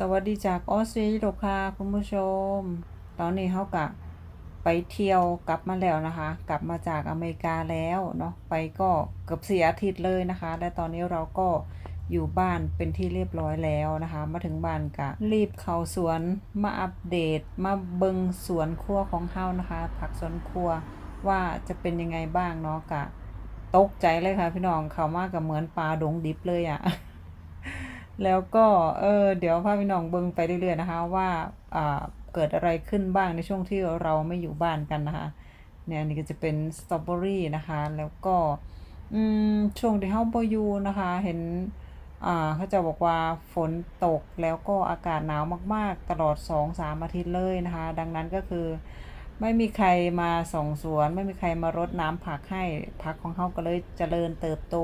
สวัสดีจากออสเตรเลียค่ะคุณผู้ชม ตอนนี้เขากะไปเที่ยวกลับมาแล้วนะคะ กลับมาจากอเมริกาแล้วเนาะไปก็เกือบสี่อาทิตย์เลยนะคะ และตอนนี้เราก็อยู่บ้านเป็นที่เรียบร้อยแล้วนะคะ มาถึงบ้านกะรีบเข้าสวนมาอัปเดต มาเบิงสวนครัวของเฮานะคะ ผักสวนครัวว่าจะเป็นยังไงบ้างเนาะกะตกใจเลยค่ะพี่น้องเขามากับเหมือนปลาดงดิบเลยอะ่ะ แล้วก็เออเดี๋ยวพาพี่น้องเบิ่งไปเรื่อยๆนะคะว่าอ่าเกิดอะไรขึ้นบ้างในช่วงที่เราไม่อยู่บ้านกันนะคะเนี่ยนนี้ก็จะเป็นสตรอเบอรี่นะคะแล้วก็อืมช่วงที่เฮาบ่อยู่นะคะเห็นอ่าเขาจะบอกว่าฝนตกแล้วก็อากาศหนาวมากๆ ตลอด 2-3 อาทิตย์เลยนะคะ ดังนั้นก็คือไม่มีใครมาส่องสวน ไม่มีใครมารดน้ำผักให้ผักของเขาก็เลยเจริญเติบโต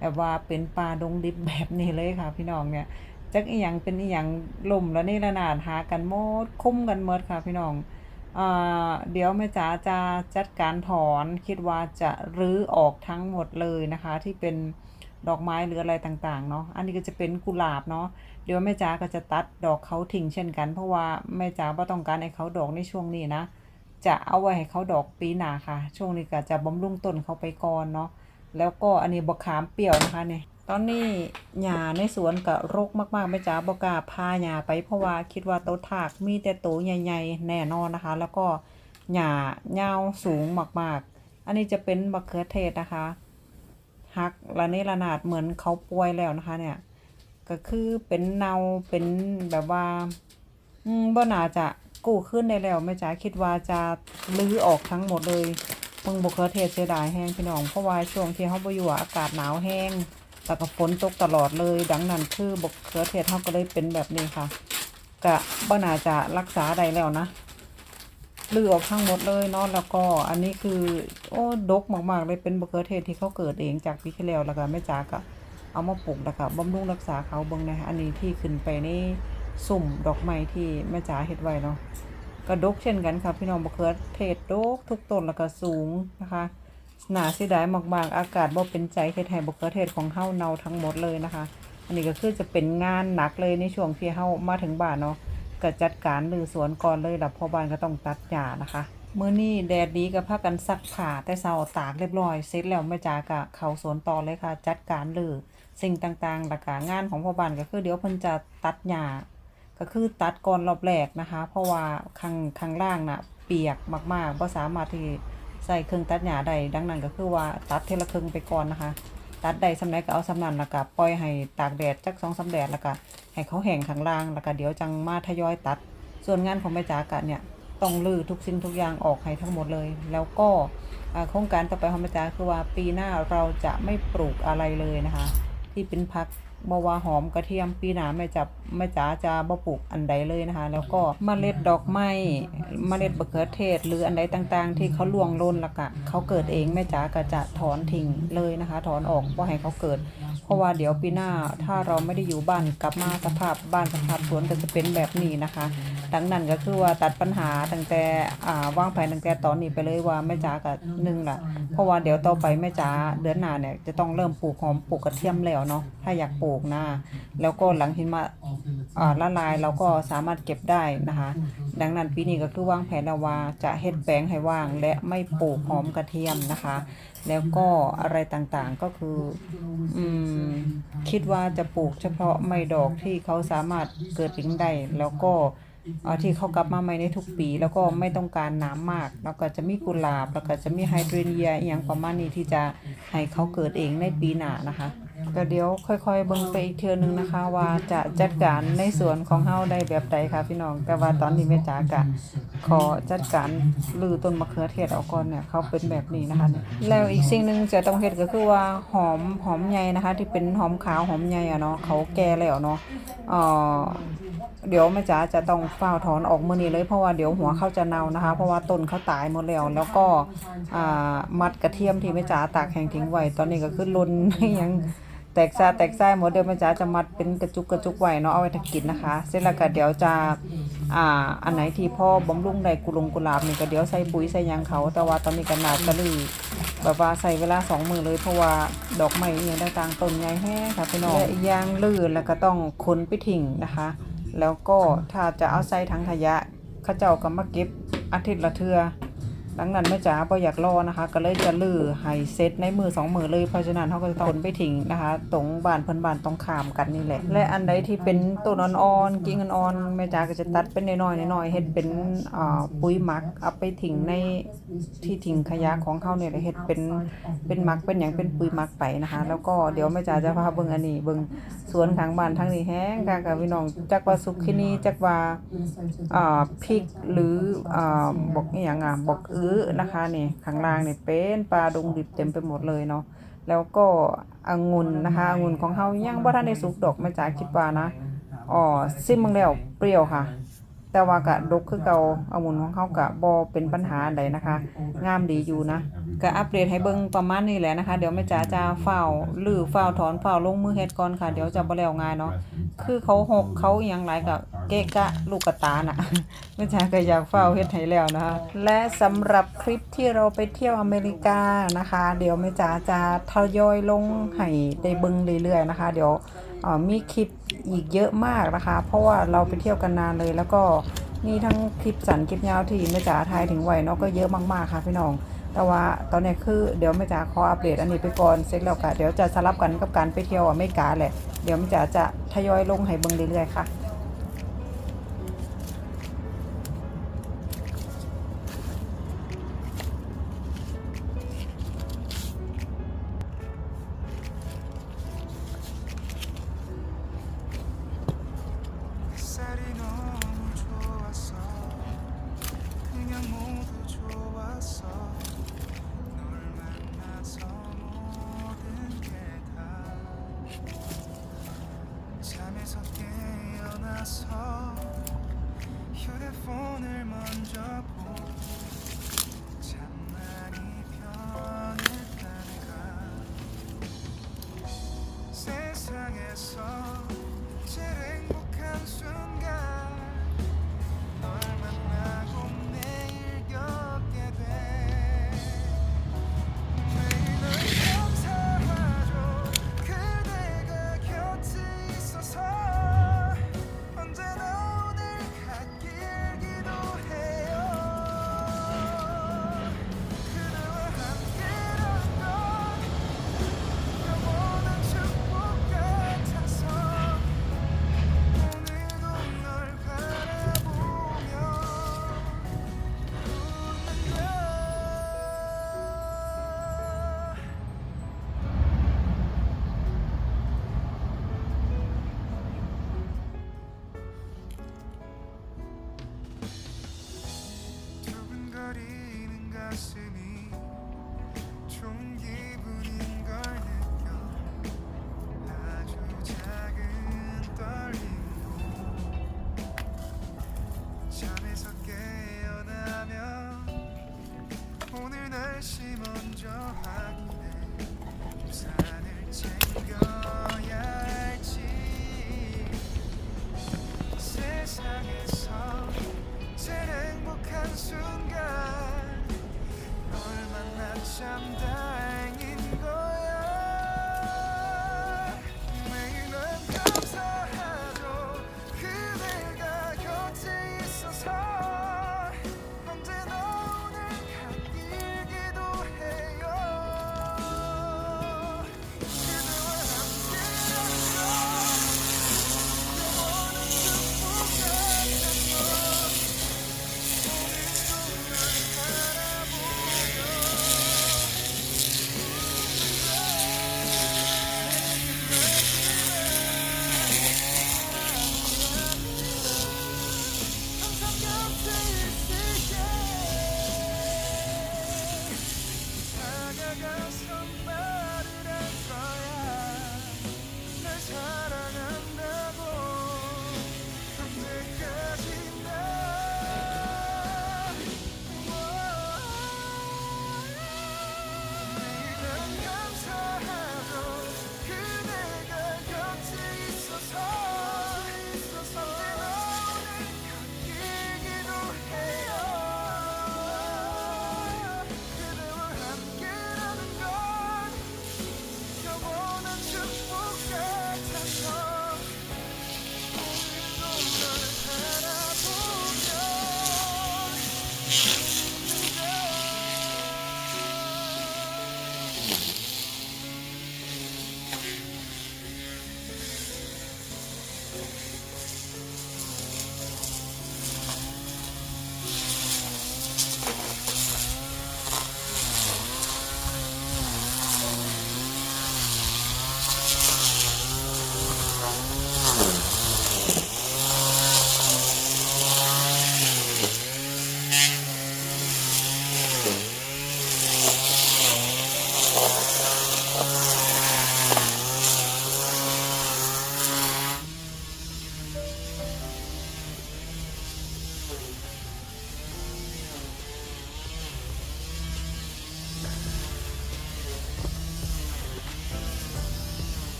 แบบว่าเป็นป่าดงดิบแบบนี้เลยค่ะ พี่น้องเนี่ยจักอีหยังเป็นอีหยังล่มแล้วนี่ระนาดหากันหมดคุ้มกันหมดค่ะพี่น้องอ่าเดี๋ยวแม่จ๋าจะจัดการถอนคิดว่าจะรื้อออกทั้งหมดเลยนะคะ ที่เป็นดอกไม้หรืออะไรต่างๆเนาะ อันนี้ก็จะเป็นกุหลาบเนาะ เดี๋ยวแม่จ๋าก็จะตัดดอกเขาทิ้งเช่นกัน เพราะว่าแม่จ๋าบ่ต้องการให้เขาดอกในช่วงนี้นะ จะเอาไว้ให้เขาดอกปีหน้าค่ะ ช่วงนี้ก็จะบำรุงต้นเขาไปก่อนเนาะ แล้วก็อันนี้บกขามเปรี้ยวนะคะเนี่ยตอนนี้หญ้าในสวนก็รกมากๆไม่จ้าบกล้าพาหญ้าไปเพราะว่าคิดว่าโตถากมีแต่โตใหญ่ๆแน่นอนนะคะ แล้วก็หญ้ายาสูงมากๆ อันนี้จะเป็นมะเขือเทศนะคะหักระเนระนาดเหมือนเขาป่วยแล้วนะคะ เนี่ย ก็คือเป็นเนาเป็นแบบว่าอืมบ่น่าจะกู้ขึ้นได้แล้วแม่จ๋าคิดว่าจะลื้อออกทั้งหมดเลย มึงบกเขือเทศเสียดายแห้งพี่น้อง เพราะว่าช่วงที่เขาไปอยู่อากาศหนาวแห้งแล้วก็ฝนตกตลอดเลย ดังนั้นคือบกเขือเทศเขาก็เลยเป็นแบบนี้ค่ะกะบ่น่าจะรักษาได้แล้วนะลือออกทั้งหมดเลยเนาะแล้วก็อันนี้คือโอ้ดกมากๆเลยเป็นบกเขือเทศที่เขาเกิดเองจากปีที่แล้วแล้วก็แม่จาก็เอามาปลูกแล้วก็บำรุงรักษาเขาเบิ่งนะอันนี้ที่ขึ้นไปในสุ่มดอกไม้ที่แม่จ๋าเฮ็ดไว้เนาะ กระดกเช่นกันค่ะ พี่น้องมะเขือเทศดกทุกต้นแล้วก็สูงนะคะหนาเสียดายมากๆอากาศบ่เป็นใจเฮ็ดให้มะเขือเทศของเฮาเนาทั้งหมดเลยนะคะ อันนี้ก็คือจะเป็นงานหนักเลยในช่วงที่เฮามาถึงบ้านเนาะก็จัดการหรือสวนก่อนเลยแล้วพอบ้านก็ต้องตัดหญ้านะคะเมื้อนี้แดดดีก็พากันซักผ้าแต่เช้าตากเรียบร้อยเสร็จแล้วแม่จาก็เข้าสวนต่อเลยค่ะ จัดการรื้อสิ่งต่างๆแล้วก็งานของพ่อบ้านก็คือเดี๋ยวเพิ่นจะตัดหญ้า ก็คือตัดก่อนรอบแรกนะคะ เพราะว่าข้างข้างล่างน่ะเปียกมากๆบ่สามารถที่ใส่เครื่องตัดหญ้าได้ดังนั้นก็คือว่าตัดเทละครึ่งไปก่อนนะคะ ตัดได้สำาใดก็เอาสำนันแล้วก็ปล่อยให้ตากแดดจัก2 3แดดแล้วก็ให้เขาแห้งข้างล่างแล้วก็เดี๋ยวจังมาทยอยตัด ส่วนงานของแม่จ๋ากะเนี่ยต้องลื้อทุกสิ่งทุกอย่างออกให้ทั้งหมดเลย แล้วก็โครงการต่อไปของแม่จ๋าคือว่าปีหน้าเราจะไม่ปลูกอะไรเลยนะคะ ที่เป็นพัก บวาหอมกระเทียมปีหนาแม่จับแม่จ๋าจะบ่ปลูกอันใดเลยนะคะ แล้วก็เมล็ดดอกไม้เมล็ดบะเขือเทศ หรืออันใดต่างๆ ที่เขาล่วงล้นละก็เขาเกิดเองแม่จ๋าก็จะถอนทิ้งเลยนะคะ ถอนออกบ่ให้เขาเกิด เพราะว่าเดี๋ยวปีหน้าถ้าเราไม่ได้อยู่บ้านกลับมาสภาพบ้านสภาพสวนก็จะเป็นแบบนี้นะคะ ดังนั้นก็คือว่าตัดปัญหาตั้งแต่อ่าวางแผนตั้งแต่ตอนนี้ไปเลยว่าแม่จ๋ากับหนึ่งล่ะ เพราะว่าเดี๋ยวต่อไปแม่จ๋าเดือนหน้าเนี่ยจะต้องเริ่มปลูกหอมปลูกกระเทียมแล้วเนาะถ้าอยากปลูกนะแล้วก็หลังหิมะอ่าละลายเราก็สามารถเก็บได้นะคะ ดังนั้นปีนี้ก็คือวางแผนแล้วว่าจะเฮ็ดแปลงให้ว่าง และไม่ปลูกหอมกระเทียมนะคะ แล้วก็อะไรต่างๆก็คืออืมคิดว่าจะปลูกเฉพาะไม้ดอกที่เขาสามารถเกิดเองได้แล้วก็ ที่เขากลับมาใหม่ในทุกปี แล้วก็ไม่ต้องการน้ำมาก แล้วก็จะมีกุหลาบ แล้วก็จะมีไฮเดรเนียอย่างประมาณนี้ที่จะให้เขาเกิดเองในปีหน้านะคะ ก็เดี๋ยวค่อยๆเบิ่งไปอีกเทื่อนึงนะคะ ว่าจะจัดการในสวนของเฮาได้แบบใดค่ะพี่น้องแต่ว่าตอนนี้แม่จ๋ากะขอจัดการลือต้นมะเขือเทศออกก่อนเนี่ยเขาเป็นแบบนี้นะคะเนี่ยแล้วอีกสิ่งหนึงจะต้องเฮ็ดก็คือว่าหอมหอมใหญ่นะคะ ที่เป็นหอมขาวหอมใหญ่อะเนาะเขาแก่แล้วเนาะเอ่อเดี๋ยวแม่จ๋าจะต้องเฝ้าถอนออกมื้อนี้เลยเพราะว่าเดี๋ยวหัวเขาจะเน่านะคะ เพราะว่าต้นเขาตายหมดแล้วแล้วก็อ่ามัดกระเทียมที่แม่จ๋าตากแห้งทิ้งไว้ตอนนี้ก็คือล้นยังแตกซาแตกไส้หมดเดี๋ยวแม่จ๋าจะมัดเป็นกระจุกกระจุกไว้เนาะเอาไว้ถ้ากินนะคะ เสร็จแล้วก็เดี๋ยวจะอ่าอันไหนที่พ่อบำรุงได้กุหลงกุหลาบนี่ก็เดี๋ยวใส่ปุ๋ยใส่ยังเขาแต่ว่าตอนนี้ก็นาดจะลือแบบว่าใส่เวลาสองมือเลยเพราะว่าดอกไม้อหย่างต่างๆต้นใหญ่แห้งค่ะพี่น้องและอีกอย่างลือแล้วก็ต้องคนไปทิ้งนะคะ แล้วก็ถ้าจะเอาใส่ถังขยะเขาเจ้าก็มาเก็บอาทิตย์ละเทือ ดังนั้นแม่จ๋าบ่อยากรอนะคะ ก็เลยจะลือให้เซตในมือสองมือเลยเพราะฉะนั้นเขาก็จะต้องขนไปทิ้งนะคะ ตรงบานเพิ่นบานตรงขามกันนี่แหละ และอันใดที่เป็นต้นอ่อนๆกิ่งอ่อนๆแม่จ๋าก็จะตัดเป็นน้อยๆน้อยๆเฮ็ดเป็นปุ๋ยหมักเอาไปทิ้งในที่ทิ้งขยะของเขาเนี่ยแหละเฮ็ดเป็นเป็นหมักเป็นหยังเป็นปุ๋ยหมักไปนะคะ แล้วก็เดี๋ยวแม่จ๋าจะพาเบิ่งอันนี้เบิ่งสวนข้างบ้านทางนี้แห้งกะกับพี่น้องจักว่าสุขินีจักว่าพริกหรืออ่าบอกอย่างอะบอกอือนะคะนี่ข้างล่างนี่เป็นปลาดงดิบเต็มไปหมดเลยเนาะแล้วก็องุ่นนะคะองุ่นของเฮายังบ่ทันได้สุกดอกแม่จ๋าคิดว่านะอ๋อซิมเบิ่งแล้วเปรี้ยวค่ะ แต่ว่าก็ดกคือเก่าองุ่นของเฮาก็บ่เป็นปัญหาใดนะคะ งามดีอยู่นะก็อัปเดตให้เบิ่งประมาณนี้แหละนะคะ เดี๋ยวแม่จ๋าจะเฝ้าหรือเฝ้าถอนเฝ้าลงมือเฮ็ดก่อนค่ะ เดี๋ยวจะบ่แล้วง่ายเนาะคือเขาหกเขาอย่างไรก็เกะกะลูกกระตาน่ะไม่ใช่ก็อยากเฝ้าเฮ็ดให้แล้วนะคะและสำหรับคลิปที่เราไปเที่ยวอเมริกานะคะ เดี๋ยวแม่จ๋าจะทยอยลงให้ได้เบิ่งเรื่อยๆนะคะ เดี๋ยว มีคลิปอีกเยอะมากนะคะ เพราะว่าเราไปเที่ยวกันนานเลย แล้วก็มีทั้งคลิปสั้นคลิปยาวที่แม่จ๋าทายถึงไหวเนาะก็เยอะมากๆค่ะพี่น้อง แต่ว่าตอนนี้คือเดี๋ยวแม่จ๋าขออัปเดตอันนี้ไปก่อนเซ็กแล้วกะเดี๋ยวจะสลับกันกับการไปเที่ยวอเมริกาแหละเดี๋ยวแม่จ๋าจะทยอยลงให้เบิ่งเรื่อยๆค่ะ 세상에서 제일 행복한 순간